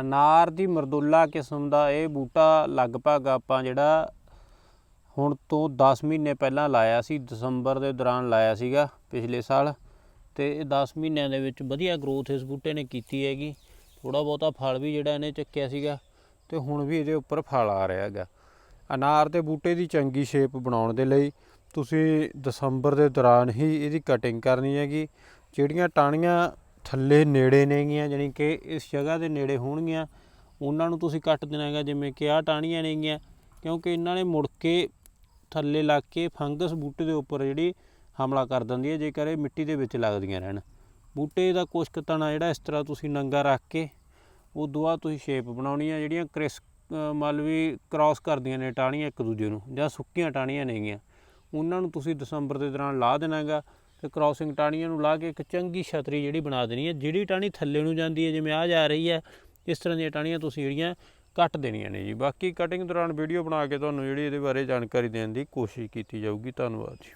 ਅਨਾਰ ਦੀ ਮਰਦੁੱਲਾ ਕਿਸਮ ਦਾ ਇਹ ਬੂਟਾ ਲਗਭਗ ਆਪਾਂ ਜਿਹੜਾ ਹੁਣ ਤੋਂ 10 ਮਹੀਨੇ ਪਹਿਲਾਂ ਲਾਇਆ ਸੀ, ਦਸੰਬਰ ਦੇ ਦੌਰਾਨ ਲਾਇਆ ਸੀਗਾ ਪਿਛਲੇ ਸਾਲ ਤੇ ਇਹ 10 ਮਹੀਨਿਆਂ ਦੇ ਵਿੱਚ ਵਧੀਆ ਗਰੋਥ ਇਸ ਬੂਟੇ ਨੇ ਕੀਤੀ ਹੈਗੀ। ਥੋੜਾ ਬਹੁਤਾ ਫਲ ਵੀ ਜਿਹੜਾ ਇਹਨੇ ਚੱਕਿਆ ਸੀਗਾ ਤੇ ਹੁਣ ਵੀ ਇਹਦੇ ਉੱਪਰ ਫਲ ਆ ਰਿਹਾ ਹੈਗਾ। ਅਨਾਰ ਦੇ ਬੂਟੇ ਦੀ ਚੰਗੀ ਸ਼ੇਪ ਬਣਾਉਣ ਦੇ ਲਈ ਤੁਸੀਂ ਦਸੰਬਰ ਦੇ ਦੌਰਾਨ ਹੀ ਇਹਦੀ ਕਟਿੰਗ ਕਰਨੀ ਹੈਗੀ। ਜਿਹੜੀਆਂ ਟਾਹਣੀਆਂ ਥੱਲੇ ਨੇੜੇ ਨੇਗੀਆਂ ਜਾਣੀ ਕਿ ਇਸ ਜਗ੍ਹਾ ਦੇ ਨੇੜੇ ਹੋਣਗੀਆਂ। ਉਹਨਾਂ ਨੂੰ ਤੁਸੀਂ ਕੱਟ ਦੇਣਾ ਹੈਗਾ ਜਿਵੇਂ ਕਿ ਆਹ ਟਾਹਣੀਆਂ ਨੇਗੀਆਂ ਕਿਉਂਕਿ ਇਹਨਾਂ ਨੇ ਮੁੜ ਕੇ ਥੱਲੇ ਲੱਗ ਕੇ ਫੰਗਸ ਬੂਟੇ ਦੇ ਉੱਪਰ ਜਿਹੜੀ ਹਮਲਾ ਕਰ ਦਿੰਦੀ ਹੈ ਜੇਕਰ ਇਹ ਮਿੱਟੀ ਦੇ ਵਿੱਚ ਲੱਗਦੀਆਂ ਰਹਿਣ। ਬੂਟੇ ਦਾ ਕੁਛ ਕੁ ਤਣਾ ਜਿਹੜਾ ਇਸ ਤਰ੍ਹਾਂ ਤੁਸੀਂ ਨੰਗਾ ਰੱਖ ਕੇ ਉਹ ਦੁਆ ਤੁਸੀਂ ਸ਼ੇਪ ਬਣਾਉਣੀ ਆ ਜਿਹੜੀਆਂ ਕ੍ਰਿਸ ਅ, ਮੰਨ ਲਓ ਵੀ ਕ੍ਰਾਸ ਕਰਦੀਆਂ ਨੇ ਟਾਹਣੀਆਂ ਇੱਕ ਦੂਜੇ ਨੂੰ ਜਾਂ ਸੁੱਕੀਆਂ ਟਾਹਣੀਆਂ ਨੇਗੀਆਂ ਉਹਨਾਂ ਨੂੰ ਤੁਸੀਂ ਦਸੰਬਰ ਦੇ ਦੌਰਾਨ ਲਾ ਦੇਣਾ ਹੈਗਾ। ਕ੍ਰਾਸਿੰਗ ਟਾਹਣੀਆਂ ਨੂੰ ਲਾ ਕੇ ਇੱਕ ਚੰਗੀ ਛਤਰੀ ਜਿਹੜੀ ਬਣਾ ਦੇਣੀ ਹੈ। ਜਿਹੜੀ ਟਾਹਣੀ ਥੱਲੇ ਨੂੰ ਜਾਂਦੀ ਹੈ, ਜਿਵੇਂ ਆ ਜਾ ਰਹੀ ਹੈ, ਇਸ ਤਰ੍ਹਾਂ ਦੀਆਂ ਟਾਹਣੀਆਂ ਤੁਸੀਂ ਜਿਹੜੀਆਂ ਕੱਟ ਦੇਣੀਆਂ ਨੇ ਜੀ। ਬਾਕੀ ਕਟਿੰਗ ਦੌਰਾਨ ਵੀਡੀਓ ਬਣਾ ਕੇ ਤੁਹਾਨੂੰ ਜਿਹੜੀ ਇਹਦੇ ਬਾਰੇ ਜਾਣਕਾਰੀ ਦੇਣ ਦੀ ਕੋਸ਼ਿਸ਼ ਕੀਤੀ ਜਾਊਗੀ। ਧੰਨਵਾਦ ਜੀ।